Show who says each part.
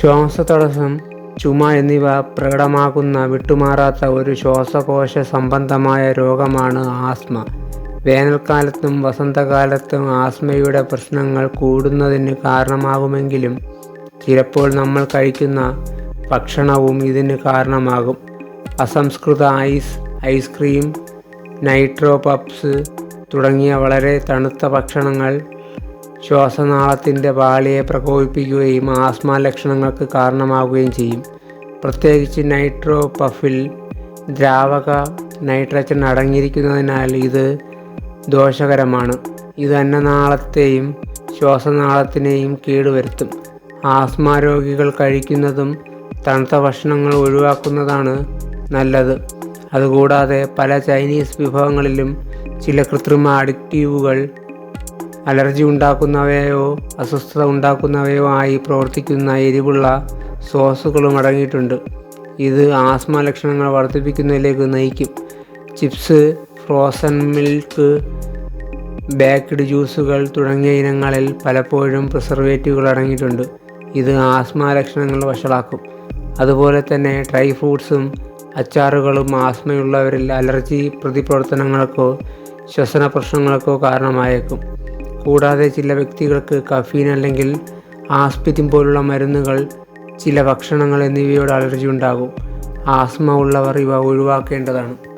Speaker 1: ശ്വാസതടസ്സം ചുമ എന്നിവ പ്രകടമാകുന്ന വിട്ടുമാറാത്ത ഒരു ശ്വാസകോശ സംബന്ധമായ രോഗമാണ് ആസ്മ. വേനൽക്കാലത്തും വസന്തകാലത്തും ആസ്മയുടെ പ്രശ്നങ്ങൾ കൂടുന്നതിന് കാരണമാകുമെങ്കിലും ചിലപ്പോൾ നമ്മൾ കഴിക്കുന്ന ഭക്ഷണവും ഇതിന് കാരണമാകും. അസംസ്കൃത ഐസ് ഐസ്ക്രീം നൈട്രോ പപ്സ് തുടങ്ങിയ വളരെ തണുത്ത ഭക്ഷണങ്ങൾ ശ്വാസനാളത്തിന്റെ പാളിയെ പ്രകോപിപ്പിക്കുകയും ആസ്മ ലക്ഷണങ്ങൾക്ക് കാരണമാവുകയും ചെയ്യും. പ്രത്യേകിച്ച് നൈട്രോ പഫിൽ ദ്രാവക നൈട്രജൻ അടങ്ങിയിരിക്കുന്നതിനാൽ ഇത് ദോഷകരമാണ്. ഇത് അന്നനാളത്തെയും ശ്വാസനാളത്തിനെയും കേടുവരുത്തും. ആസ്മ രോഗികൾ കഴിക്കുന്നതും തണുത്ത ഭക്ഷണങ്ങൾ ഒഴിവാക്കുന്നതാണ് നല്ലത്. അതുകൂടാതെ പല ചൈനീസ് വിഭവങ്ങളിലും ചില കൃത്രിമ അഡിക്റ്റീവുകൾ അലർജി ഉണ്ടാക്കുന്നവയോ അസ്വസ്ഥത ഉണ്ടാക്കുന്നവയോ ആയി പ്രവർത്തിക്കുന്ന എരിവുള്ള സോസുകളും അടങ്ങിയിട്ടുണ്ട്. ഇത് ആസ്മ ലക്ഷണങ്ങൾ വർദ്ധിപ്പിക്കുന്നതിലേക്ക് നയിക്കും. ചിപ്സ് ഫ്രോസൺ മിൽക്ക് ബേക്ക്ഡ് ജ്യൂസുകൾ തുടങ്ങിയ ഇനങ്ങളിൽ പലപ്പോഴും പ്രിസർവേറ്റീവുകൾ അടങ്ങിയിട്ടുണ്ട്. ഇത് ആസ്മ ലക്ഷണങ്ങൾ വഷളാക്കും. അതുപോലെ തന്നെ ഡ്രൈ ഫ്രൂട്ട്സും അച്ചാറുകളും ആസ്മയുള്ളവരിൽ അലർജി പ്രതിപ്രവർത്തനങ്ങൾക്കോ ശ്വസന പ്രശ്നങ്ങൾക്കോ കാരണമായേക്കും. കൂടാതെ ചില വ്യക്തികൾക്ക് കഫീൻ അല്ലെങ്കിൽ ആസ്പിരിൻ പോലുള്ള മരുന്നുകൾ ചില ഭക്ഷണങ്ങൾ എന്നിവയോട് അലർജി ഉണ്ടാകും. ആസ്മ ഉള്ളവർ ഇവ ഒഴിവാക്കേണ്ടതാണ്.